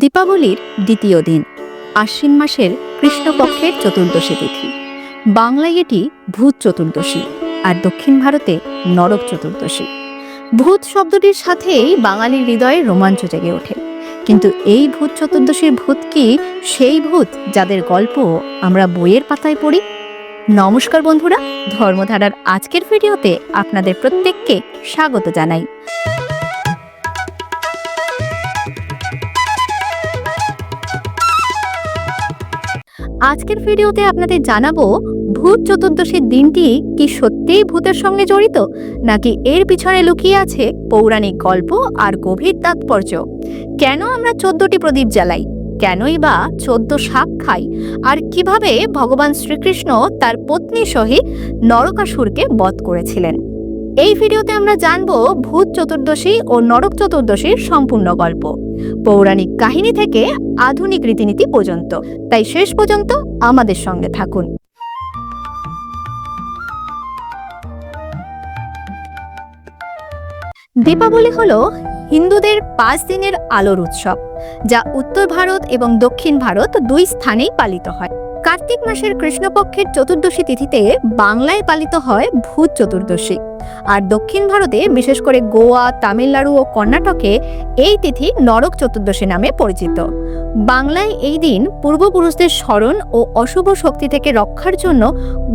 দীপাবলির দ্বিতীয় দিন, আশ্বিন মাসের কৃষ্ণপক্ষের চতুর্দশী তিথি। বাংলায় এটি ভূত চতুর্দশী আর দক্ষিণ ভারতে নরক চতুর্দশী। ভূত শব্দটির সাথেই বাঙালির হৃদয়ে রোমাঞ্চ জেগে ওঠে। কিন্তু এই ভূত চতুর্দশীর ভূত কি সেই ভূত যাদের গল্প আমরা বইয়ের পাতায় পড়ি? নমস্কার বন্ধুরা, ধর্মধারার আজকের ভিডিওতে আপনাদের প্রত্যেককে স্বাগত জানাই। আজকের ভিডিওতে আপনাদের জানাব, ভূত চতুর্দশীর দিনটি কি সত্যিই ভূতের সঙ্গে জড়িত? নাকি এর পিছনে লুকিয়ে আছে পৌরাণিক গল্প আর গভীর তাৎপর্য? কেন আমরা চোদ্দটি প্রদীপ জ্বালাই? কেনই বা চোদ্দ শাক খাই? আর কীভাবে ভগবান শ্রীকৃষ্ণ তার পত্নী সহিত নরকাসুরকে বধ করেছিলেন? এই ভিডিওতে আমরা জানব ভূত চতুর্দশী ও নরক চতুর্দশীর সম্পূর্ণ গল্প। পৌরাণিক কাহিনী থেকে আধুনিক রীতিনীতি পর্যন্ত। তাই শেষ পর্যন্ত আমাদের সঙ্গে থাকুন। দীপাবলি হলো হিন্দুদের পাঁচ দিনের আলোর উৎসব, যা উত্তর ভারত এবং দক্ষিণ ভারত দুই স্থানেই পালিত হয়। কার্তিক মাসের কৃষ্ণপক্ষের চতুর্দশী তিথিতে বাংলায় পালিত হয় ভূত চতুর্দশী। আর দক্ষিণ ভারতে বিশেষ করে গোয়া, তামিলনাড়ু ও কর্ণাটকে এই তিথি নরক চতুর্দশী নামে পরিচিত। বাংলায় এই দিন পূর্বপুরুষদের স্মরণ ও অশুভ শক্তি থেকে রক্ষার জন্য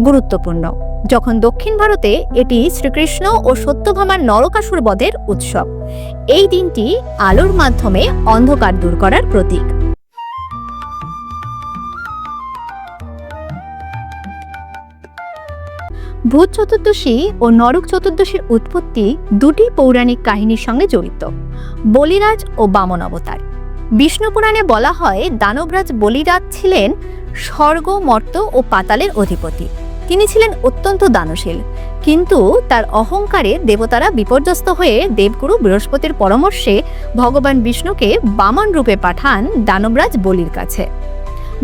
গুরুত্বপূর্ণ। যখন দক্ষিণ ভারতে এটি শ্রীকৃষ্ণ ও সত্যভামার নরকাসুর বধের উৎসব। এই দিনটি আলোর মাধ্যমে অন্ধকার দূর করার প্রতীক। ভূত চতুর্দশী ও নরক চতুর্দশীর উৎপত্তি দুটি পৌরাণিক কাহিনীর সঙ্গে জড়িত, বলিরাজ ও বামন অবতার। বিষ্ণু পুরাণে বলা হয়, দানবরাজ বলিরাজ ছিলেন স্বর্গ, মর্ত ও পাতালের অধিপতি। তিনি ছিলেন অত্যন্ত দানশীল, কিন্তু তার অহংকারে দেবতারা বিপর্যস্ত হয়ে দেবগুরু বৃহস্পতির পরামর্শে ভগবান বিষ্ণুকে বামন রূপে পাঠান দানবরাজ বলির কাছে।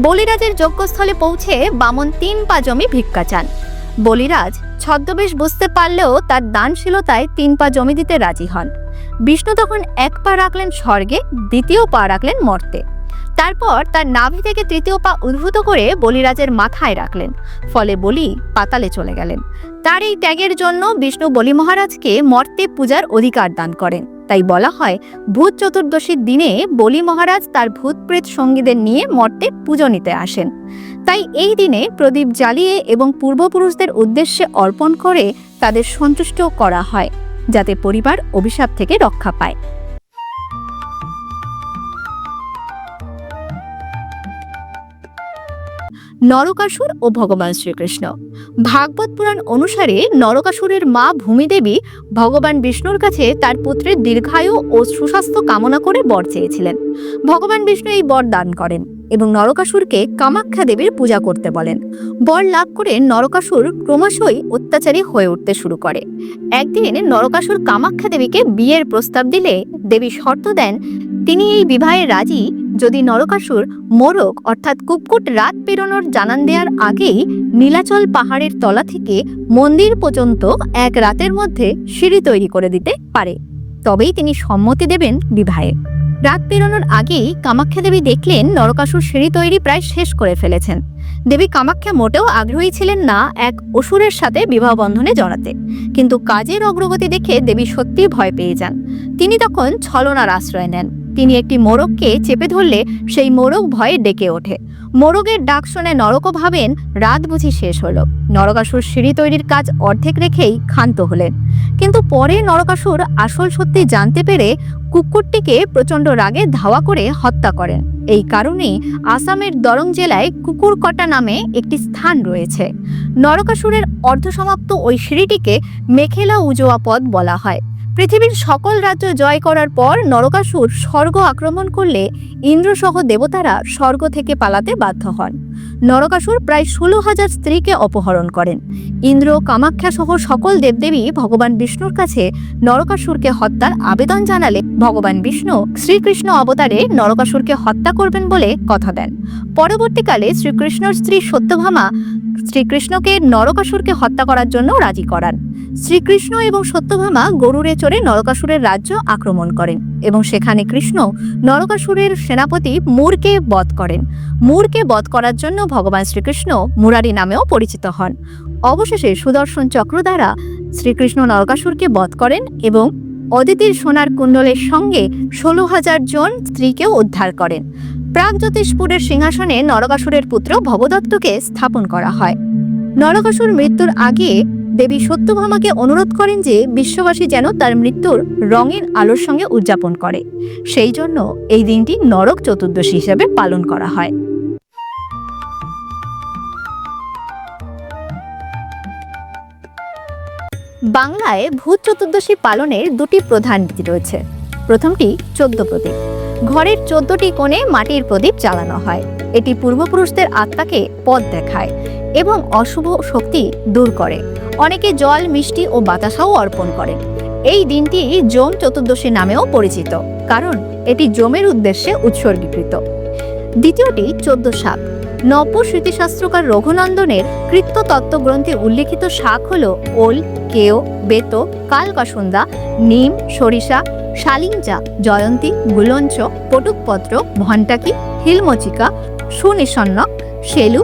বলিরাজের যজ্ঞস্থলে পৌঁছে বামন তিন পা জমি ভিক্ষা চান। বলিরাজ ছদ্মবেশ বুঝতে পারলেও তার দানশীলতায় তিন পা জমি দিতে রাজি হন। বিষ্ণু তখন এক পা রাখলেন স্বর্গে, দ্বিতীয় পা রাখলেন মর্তে। তারপর তার নাভি থেকে তৃতীয় পা উদ্ভূত করে বলিরাজের মাথায় রাখলেন। ফলে বলি পাতালে চলে গেলেন। তার এই ত্যাগের জন্য বিষ্ণু বলি মহারাজকে মর্তে পূজার অধিকার দান করেন। তাই বলা হয়, ভূত চতুর্দশীর দিনে বলি মহারাজ তার ভূতপ্রেত সঙ্গীদের নিয়ে মর্তে পুজো নিতে আসেন। তাই এই দিনে প্রদীপ জ্বালিয়ে এবং পূর্বপুরুষদের উদ্দেশ্যে অর্পণ করে তাদের সন্তুষ্ট করা হয়, যাতে পরিবার অভিশাপ থেকে রক্ষা পায়। নরকাসুর ও ভগবান শ্রীকৃষ্ণ। ভাগবত পুরাণ অনুসারে নরকাসুরের মা ভূমিদেবী ভগবান বিষ্ণুর কাছে তার পুত্রের দীর্ঘায়ু ও সুস্বাস্থ্য কামনা করে বর চেয়েছিলেন। ভগবান বিষ্ণু এই বর দান করেন। এবং নরকাসুরকে কামাখ্যা দেবীর পূজা করতে বলেন। বর লাভ করে নরকাসুর ক্রমশই অত্যাচারী হয়ে উঠতে শুরু করে। একদিন নরকাসুর কামাখ্যা দেবীকে বিয়ের প্রস্তাব দিলে দেবী শর্ত দেন, তিনি এই বিবাহে রাজি, যদি নরকাসুর মোরক অর্থাৎ কুপকুট রাত পেরোনোর জানান দেওয়ার আগেই নীলাচল পাহাড়ের তলা থেকে মন্দির পর্যন্ত এক রাতের মধ্যে সিঁড়ি তৈরি করে দিতে পারে। তবেই তিনি সম্মতি দেবেন বিবাহে। রাত পেরোনোর আগেই কামাখ্যা দেবী দেখলেন নরকাসুর সিঁড়ি তৈরি প্রায় শেষ করে ফেলেছেন। দেবী কামাখ্যা মোটেও আগ্রহী ছিলেন না এক অসুরের সাথে বিবাহ বন্ধনে জড়াতে। কিন্তু কাজের অগ্রগতি দেখে দেবী সত্যি ভয় পেয়ে যান। তিনি তখন ছলনার আশ্রয় নেন। তিনি একটি মোরগকে চেপে ধরলে সেই মোরগ ভয়ে ডেকে ওঠে। মোরগের ডাক শুনে নরকও ভাবেন, রাত বুঝি শেষ হলো। নরকাসুর সিঁড়ি তৈরির কাজ অর্ধেক রেখেই ক্ষান্ত হলেন। কিন্তু পরে নরকাসুর আসল সত্যি জানতে পেরে কুকুরটিকে প্রচণ্ড রাগে ধাওয়া করে হত্যা করেন। এই কারণেই আসামের দরং জেলায় কুকুরকটা নামে একটি স্থান রয়েছে। নরকাসুরের অর্ধসমাপ্ত ওই সিঁড়িটিকে মেখেলা উজোয়া পদ বলা হয়। পৃথিবীর সকল রাজ্য জয় করার পর নরকাসুর স্বর্গ আক্রমণ করলে ইন্দ্রসহ দেবতারা স্বর্গ থেকে পালাতে বাধ্য হন। নরকাসুর প্রায় ষোলো হাজার স্ত্রীকে অপহরণ করেন। ইন্দ্র কামাখ্যা সহ সকল দেবদেবী ভগবান বিষ্ণুর কাছে নরকাসুরকে হত্যার আবেদন জানালে ভগবান বিষ্ণু শ্রীকৃষ্ণ অবতারে নরকাসুরকে হত্যা করবেন বলে কথা দেন। পরবর্তীকালে শ্রীকৃষ্ণর স্ত্রী সত্যভামা শ্রীকৃষ্ণকে নরকাসুরকে হত্যা করার জন্য রাজি করান। শ্রীকৃষ্ণ এবং সত্যভামা গরুরে বছরে নরকাসুরের রাজ্য আক্রমণ করেন এবং সেখানে কৃষ্ণ নরকাসুরের সেনাপতি মুরকে বধ করেন। মুরকে বধ করার জন্য ভগবান শ্রীকৃষ্ণ মুরারি নামেও পরিচিত হন। অবশেষে সুদর্শন চক্র দ্বারা শ্রীকৃষ্ণ নরকাসুরকে বধ করেন এবং অদিতির সোনার কুণ্ডলের সঙ্গে ষোলো হাজার জন স্ত্রীকেও উদ্ধার করেন। প্রাগজ্যোতিষপুরের সিংহাসনে নরকাসুরের পুত্র ভবদত্তকে স্থাপন করা হয়। নরকাসুর মৃত্যুর আগে দেবী সত্যভামাকে অনুরোধ করেন যে বিশ্ববাসী যেন তার মৃত্যুর রঙের আলোর সঙ্গে উদযাপন করে। সেই জন্য এই দিনটি নরক চতুর্দশী হিসেবে পালন করা হয়। বাংলায় ভূত চতুর্দশী পালনের দুটি প্রধান রীতি রয়েছে। প্রথমটি চোদ্দ প্রদীপ। ঘরের চোদ্দটি কোণে মাটির প্রদীপ জ্বালানো হয়। এটি পূর্বপুরুষদের আত্মাকে পথ দেখায় এবং অশুভ শক্তি দূর করে। অনেকে জল, মিষ্টি ও বাতাসাও অর্পণ করে। এই দিনটি জম চতুর্দশী নামেও পরিচিত, কারণ এটি জমের উদ্দেশ্যে উৎসর্গীকৃত। দ্বিতীয়টি চোদ্দ শাক নব্য স্মৃতিশাস্ত্রকার রঘুনন্দনের কৃত্য তত্ত্বগ্রন্থে উল্লেখিত শাক হল ওল, কেও, বেত, কালকাসুন্দা, নিম, সরিষা শালিঞ্চা জয়ন্তী, গুলঞ্চ, পটুকপত্র ভণ্টাকি হিলমচিকা সুনিষণ্ণ শেলু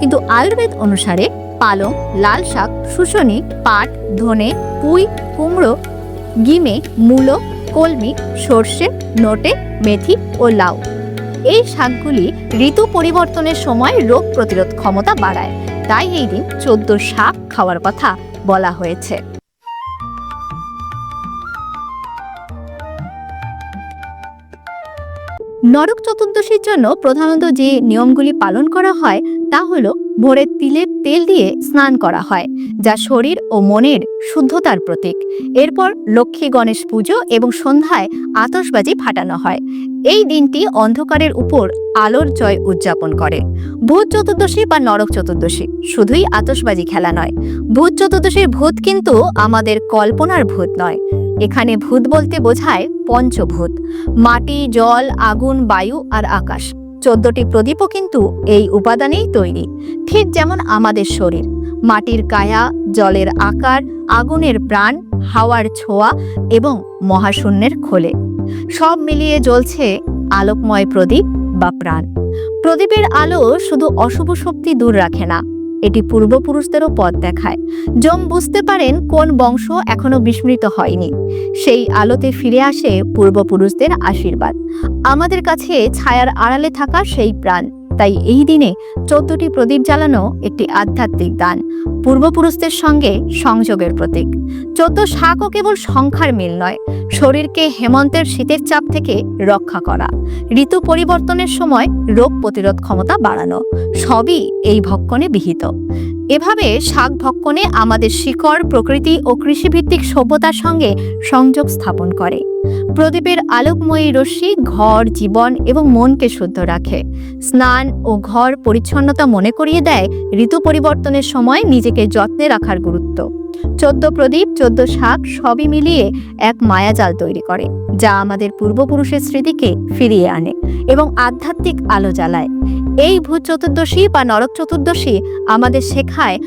কিন্তু আয়ুর্বেদ অনুসারে পালং, লাল শাক শুশনি পাট, ধনে, পুঁই, কুমড়ো, গিমে, মূলো, কলমি, সর্ষে, নোটে, মেথি ও লাউ। এই শাকগুলি ঋতু পরিবর্তনের সময় রোগ প্রতিরোধ ক্ষমতা বাড়ায়। তাই এই দিন চোদ্দ শাক খাওয়ার কথা বলা হয়েছে। নরক চতুর্দশীর জন্য প্রধানত যে নিয়মগুলি পালন করা হয় তা হলো ভোরে তিলের তেল দিয়ে স্নান করা হয়, যা শরীর ও মনের শুদ্ধতার প্রতীক। এরপর লক্ষ্মী গণেশ পুজো এবং সন্ধ্যায় আতশবাজি ফাটানো হয়। এই দিনটি অন্ধকারের উপর আলোর জয় উদযাপন করে। ভূত চতুর্দশী বা নরক চতুর্দশী, শুধুই আতশবাজি খেলা নয়। ভূত চতুর্দশীর ভূত কিন্তু আমাদের কল্পনার ভূত নয়। এখানে ভূত বলতে বোঝায় পঞ্চভূত। মাটি, জল, আগুন, বায়ু আর আকাশ। চোদ্দটি প্রদীপও কিন্তু এই উপাদানেই তৈরি, ঠিক যেমন আমাদের শরীর। মাটির কায়া, জলের আকার, আগুনের প্রাণ, হাওয়ার ছোঁয়া এবং মহাশূন্যের খোলে। সব মিলিয়ে জ্বলছে আলোকময় প্রদীপ বা প্রাণ। প্রদীপের আলো শুধু অশুভ শক্তি দূর রাখে না এটি পূর্বপুরুষদেরও পথ দেখায়। যম বুঝতে পারেন কোন বংশ এখনও বিস্মৃত হয়নি। সেই আলোতে ফিরে আসে পূর্বপুরুষদের আশীর্বাদ। আমাদের কাছে ছায়ার আড়ালে থাকা সেই প্রাণ। তাই এই দিনে চোদ্দটি প্রদীপ জ্বালানো একটি আধ্যাত্মিক দান, পূর্বপুরুষদের সঙ্গে সংযোগের প্রতীক। চোদ্দ শাকও কেবল সংখ্যার মিল নয়, শরীরকে হেমন্তের শীতের চাপ থেকে রক্ষা করা, ঋতু পরিবর্তনের সময় রোগ প্রতিরোধ ক্ষমতা বাড়ানো, সবই এই ভক্ষণে বিহিত। এভাবে শাক ভক্ষণে আমাদের শিকড়, প্রকৃতি ও কৃষিভিত্তিক সভ্যতার সঙ্গে সংযোগ স্থাপন করে। প্রদীপের আলোকময়ী রশ্মি ঘর, জীবন এবং মনকে শুদ্ধ রাখে। স্নান ও ঘর পরিচ্ছন্নতা মনে করিয়ে দেয়, ঋতু পরিবর্তনের সময় নিজেকে যত্নে রাখার গুরুত্ব। চোদ্দ প্রদীপ, চোদ্দ শাক সবই মিলিয়ে এক মায়াজাল তৈরি করে, যা আমাদের পূর্বপুরুষের স্মৃতিকে ফিরিয়ে আনে এবং আধ্যাত্মিক আলো জ্বালায়। এই ভূত চতুর্দশী বা নরক চতুর্দশী আমাদের শেখায়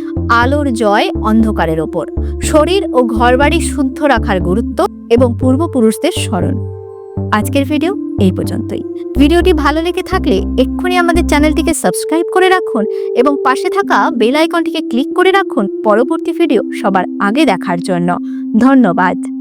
আলোর জয় অন্ধকারের ওপর, শরীর ও ঘরবাড়ি শুদ্ধ রাখার গুরুত্ব এবং পূর্বপুরুষদের স্মরণ। আজকের ভিডিও এই পর্যন্তই। ভিডিওটি ভালো লেগে থাকলে এক্ষুনি আমাদের চ্যানেলটিকে সাবস্ক্রাইব করে রাখুন এবং পাশে থাকা বেল আইকনটিকে ক্লিক করে রাখুন পরবর্তী ভিডিও সবার আগে দেখার জন্য। ধন্যবাদ।